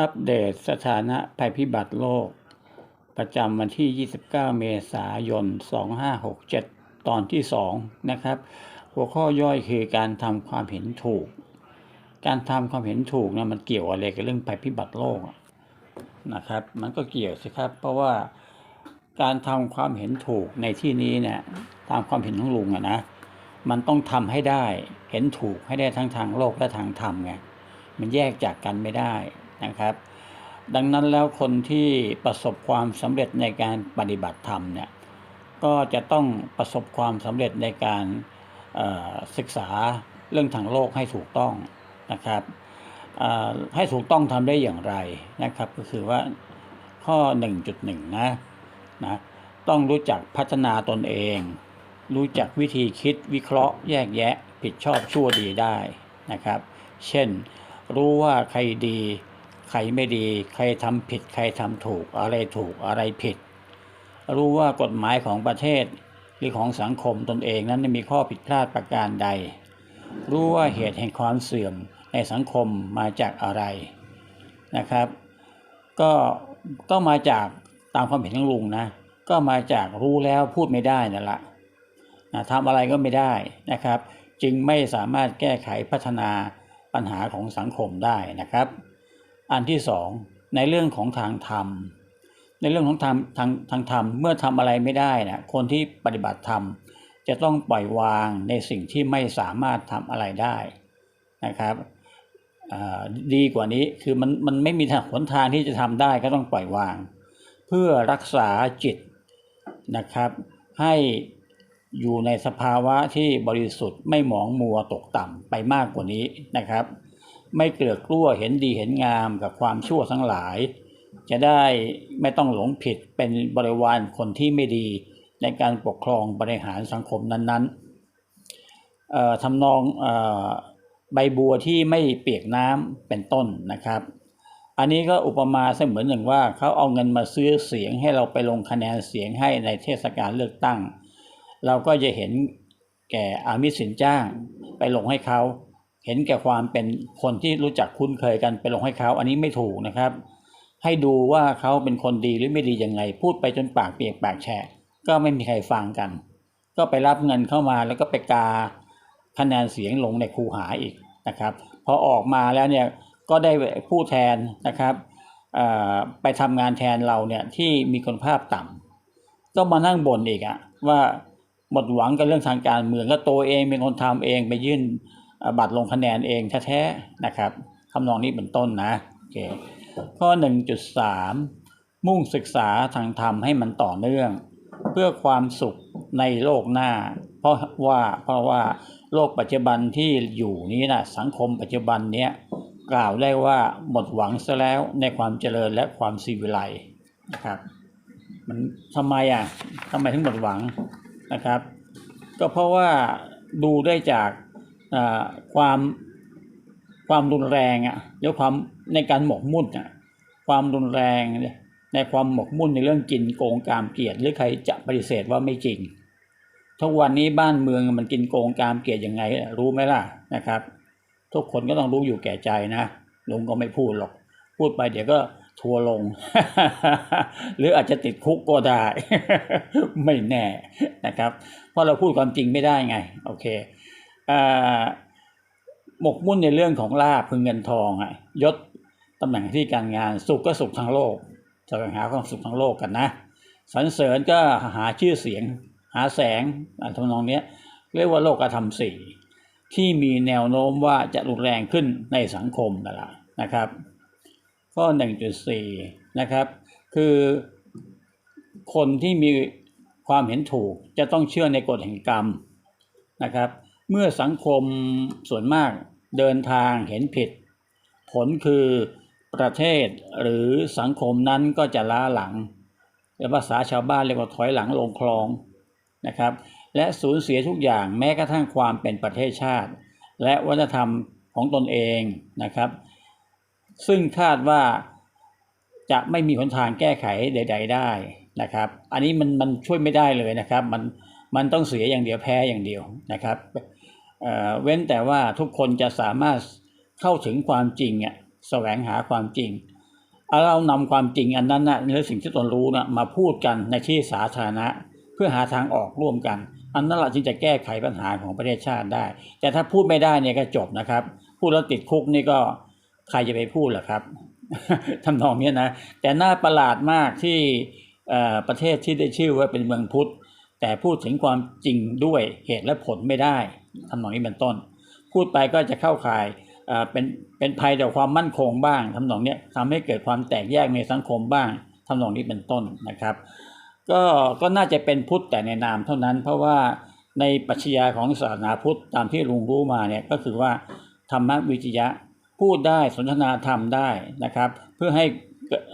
อัปเดตสถานะภัยพิบัติโลก ประจำวันที่ 29 เมษายน 2567 ตอนที่ 2 นะครับ หัวข้อย่อยคือการทำความเห็นถูก การทำความเห็นถูกนะมันเกี่ยวอะไรกับเรื่องภัยพิบัติโลกนะครับ มันก็เกี่ยวสิครับ เพราะว่าการทำความเห็นถูกในที่นี้เนี่ยตามความเห็นของลุงอะนะมันต้องทำให้ได้เห็นถูกให้ได้ทั้งทางโลกและทางธรรมไงมันแยกจากกันไม่ได้ นะครับ ดังนั้นแล้วคนที่ประสบความสำเร็จในการปฏิบัติธรรมเนี่ยก็จะต้องประสบความสำเร็จในการศึกษาเรื่องทางโลกให้ถูกต้องนะครับให้ถูกต้องทำได้อย่างไรนะครับ ก็คือว่าข้อ 1.1 นะนะต้องรู้จักพัฒนาตนเอง รู้จักวิธีคิดวิเคราะห์แยกแยะ ผิดชอบชั่วดีได้นะครับ เช่น รู้ว่าใครดี ใครไม่ดี ใครทำผิด ใครทำถูกอะไรถูกอะไรผิด รู้ว่ากฎหมายของประเทศหรือของสังคมตนเองนั้นมีข้อผิดพลาดประการใด รู้ว่าเหตุแห่งความเสื่อมในสังคมมาจากอะไรนะครับ ก็ก็มาจากตามความเห็นของลุงนะก็มาจากรู้แล้วพูดไม่ได้นั่นแหละนะทำอะไรก็ไม่ได้นะครับ จึงไม่สามารถแก้ไขพัฒนาปัญหาของสังคมได้นะครับ อันที่สองในเรื่องของทางธรรม ในเรื่องของทางทางทางธรรมเมื่อทำอะไรไม่ได้นะคนที่ปฏิบัติธรรมจะต้องปล่อยวางในสิ่งที่ไม่สามารถทำอะไรได้นะครับดีกว่านี้คือมันมันไม่มีทางหนทางที่จะทำได้ก็ต้องปล่อยวาง เพื่อรักษาจิตนะครับ ให้อยู่ในสภาวะที่บริสุทธิ์ไม่หมองมัวตกต่ำไปมากกว่านี้นะครับ ไม่เกลือกลั้วเห็นดีเห็นงามกับความชั่วทั้งหลาย จะได้ไม่ต้องหลงผิดเป็นบริวารคนที่ไม่ดีในการปกครองบริหารสังคมนั้นๆทำนองอใบบัวที่ไม่เปียกน้ำเป็นต้นนะครับ อันนี้ก็อุปมาเสมือนอย่างว่าเขาเอาเงินมาซื้อเสียงให้เราไปลงคะแนนเสียงให้ในเทศกาลเลือกตั้ง เราก็จะเห็นแก่อามิสินจ้างไปลงให้เขา เห็นแก่ความเป็นคนที่รู้จักคุ้นเคยกันไปลงให้เขาอันนี้ไม่ถูกนะครับ ให้ดูว่าเขาเป็นคนดีหรือไม่ดียังไง พูดไปจนปากเปียกปากแฉะก็ไม่มีใครฟังกัน ก็ไปรับเงินเข้ามาแล้วก็ไปกาคะแนนเสียงลงในคูหาอีกนะครับ พอออกมาแล้วเนี่ยก็ได้ผู้แทนนะครับไปทำงานแทนเราเนี่ยที่มีคุณภาพต่ำก็มานั่งบ่นอีกอะว่าหมดหวังกับเรื่องทางการเมืองก็ตัวเองเป็นคนทำเองไปยื่น บัตรลงคะแนนเองแท้ๆนะครับคำนองนี้เป็นต้นนะโอเคข้อ 1.3 มุ่งศึกษาทางธรรมให้มันต่อเนื่อง เพื่อความสุขในโลกหน้า เพราะว่าเพราะว่าโลกปัจจุบันที่อยู่นี้นะสังคมปัจจุบันเนี้ยกล่าวได้ว่าหมดหวังซะแล้วในความเจริญและความสีวิไลนะครับมันทำไมอะทำไมถึงหมดหวังนะครับ ก็เพราะว่าดูได้จาก ความความรุนแรงอะหรือความในการหมกมุ่นอะความรุนแรงในความหมกมุ่นในเรื่องกินโกงกามเกลียดหรือใครจะปฏิเสธว่าไม่จริงทุกวันนี้บ้านเมืองมันกินโกงกามเกลียดยังไง รู้ไหมล่ะนะครับ ทุกคนก็ต้องรู้อยู่แก่ใจนะลุงก็ไม่พูดหรอก พูดไปเดี๋ยวก็ทัวลง หรืออาจจะติดคุกก็ได้ ไม่แน่นะครับ เพราะเราพูดความจริงไม่ได้ไง โอเค หมกมุ่นในเรื่องของลาภพึงเงินทองอะยศตำแหน่งที่การงานสุขก็สุขทางโลกแสวงหาความสุขทางโลกกันนะสรรเสริญก็หาชื่อเสียง หาแสงอะไรทำนองเนี้ยเรียกว่าโลกธรรมสี่ที่มีแนวโน้มว่าจะรุนแรงขึ้นในสังคมนั่นแหละนะครับ ข้อ 1.4 นะครับ คือคนที่มีความเห็นถูกจะต้องเชื่อในกฎแห่งกรรมนะครับ เมื่อสังคมส่วนมากเดินทางเห็นผิด ผลคือประเทศหรือสังคมนั้นก็จะล้าหลังและภาษาชาวบ้านเรียกว่าถอยหลังลงคลองนะครับ และสูญเสียทุกอย่างแม้กระทั่งความเป็นประเทศชาติ และวัฒนธรรมของตนเองนะครับ ซึ่งคาดว่าจะไม่มีหนทางแก้ไขใด ๆ ได้นะครับ อันนี้มันมันช่วยไม่ได้เลยนะครับ มันมันต้องเสียอย่างเดียวแพ้อย่างเดียวนะครับ เเว้นแต่ว่าทุกคนจะสามารถเข้าถึงความจริงอะแสวงหาความจริงเอาเรานำความจริงอันนั้นนะหรือสิ่งที่ตนรู้นะมาพูดกันในที่สาธารณะ เพื่อหาทางออกร่วมกัน อันนั้นแหละจึงจะแก้ไขปัญหาของประเทศชาติได้ แต่ถ้าพูดไม่ได้เนี่ยก็จบนะครับ พูดแล้วติดคุกนี่ก็ใครจะไปพูดล่ะครับทำนองนี้นะ แต่น่าประหลาดมากที่ประเทศที่ได้ชื่อว่าเป็นเมืองพุทธ แต่พูดถึงความจริงด้วยเหตุและผลไม่ได้ ทำนองนี้เป็นต้น พูดไปก็จะเข้าข่ายเอ่อเป็นเป็นภัยต่อความมั่นคงบ้างทำนองเนี้ยทำให้เกิดความแตกแยกในสังคมบ้างทำนองนี้เป็นต้นนะครับ ก็ก็น่าจะเป็นพุทธแต่ในนามเท่านั้น เพราะว่าในปรัชญาของศาสนาพุทธตามที่ลุงรู้มาเนี่ยก็คือว่าธรรมวิจยะพูดได้สนทนาธรรมได้นะครับ เพื่อให้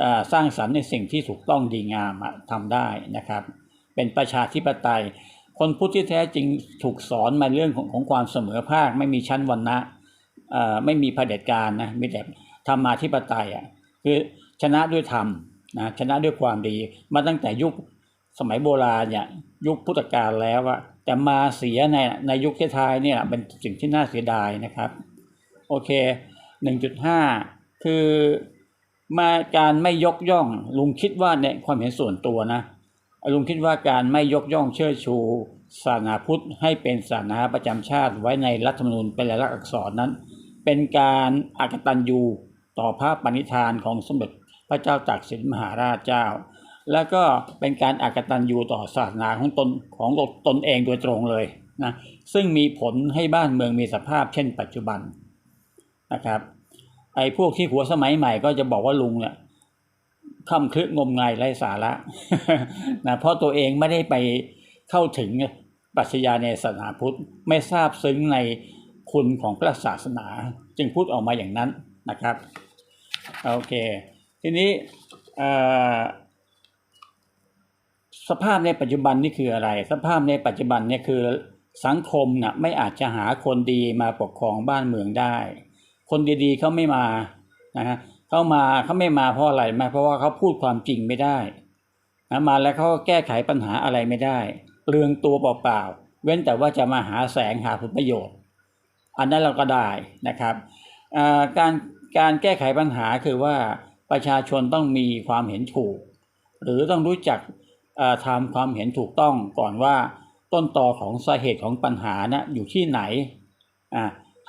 อ่าสร้างสรรค์ในสิ่งที่ถูกต้องดีงามทำได้นะครับ เป็นประชาธิปไตย คนพุทธที่แท้จริงถูกสอนมาเรื่องของของความเสมอภาค ไม่มีชั้นวรรณะไม่มีเผด็จการนะมีแต่ธรรมาธิปไตยอะคือชนะด้วยธรรมนะชนะด้วยความดีมาตั้งแต่ยุคสมัยโบราณเนี่ยยุคพุทธกาลแล้วอะแต่มาเสียในในยุคท้ายเนี่ยเป็นสิ่งที่น่าเสียดายนะครับโอเค 1.5 คือมาการไม่ยกย่องลุงคิดว่าเนี่ยความเห็นส่วนตัวนะ ลุงคิดว่าการไม่ยกย่องเชิดชูศาสนาพุทธให้เป็นศาสนาประจำชาติไว้ในรัฐธรรมนูญเป็นลายลักษณ์อักษรนั้น เป็นการอากตันยูต่อพระปณิธานของสมเด็จพระเจ้าตากสินมหาราชเจ้า แล้วก็เป็นการอากตันยูต่อศาสนาของตนของตนเองโดยตรงเลยนะซึ่งมีผลให้บ้านเมืองมีสภาพเช่นปัจจุบันนะครับไอ้พวกที่หัวสมัยใหม่ก็จะบอกว่าลุงเนี่ย คำคลึกงมงายไร้สาระนะเพราะตัวเองไม่ได้ไปเข้าถึงปรัชญาในศาสนาพุทธไม่ทราบซึ้งในคุณของพระศาสนา จึงพูดออกมาอย่างนั้นนะครับโอเค ทีนี้สภาพในปัจจุบันนี่คืออะไร สภาพในปัจจุบันเนี่ยคือสังคมน่ะไม่อาจจะหาคนดีมาปกครองบ้านเมืองได้ คนดีๆเขาไม่มานะฮะ เขามาเขาไม่มาเพราะอะไรมาเพราะว่าเขาพูดความจริงไม่ได้นะมาแล้วเขาแก้ไขปัญหาอะไรไม่ได้เปลืองตัวเปล่าๆเว้นแต่ว่าจะมาหาแสงหาผลประโยชน์ อันนั้นเราก็ได้นะครับการการแก้ไขปัญหาคือว่าประชาชนต้องมีความเห็นถูก หรือต้องรู้จักทำความเห็นถูกต้องก่อนว่าต้นตอของสาเหตุของปัญหานะอยู่ที่ไหน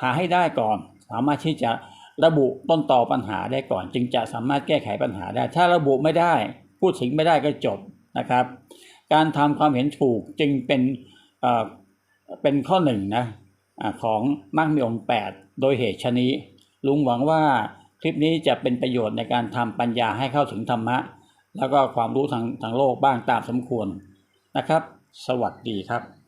หาให้ได้ก่อน สามารถที่จะ ระบุต้นตอปัญหาได้ก่อน จึงจะสามารถแก้ไขปัญหาได้ ถ้าระบุไม่ได้ พูดถึงไม่ได้ก็จบนะครับ การทำความเห็นถูกจึงเป็นเอ่อเป็นข้อหนึ่งนะอาของมรรคมีองค์แปดโดยเหตุชนี้ ลุงหวังว่าคลิปนี้จะเป็นประโยชน์ในการทำปัญญาให้เข้าถึงธรรมะ แล้วก็ความรู้ทางทางโลกบ้างตามสมควรนะครับ สวัสดีครับ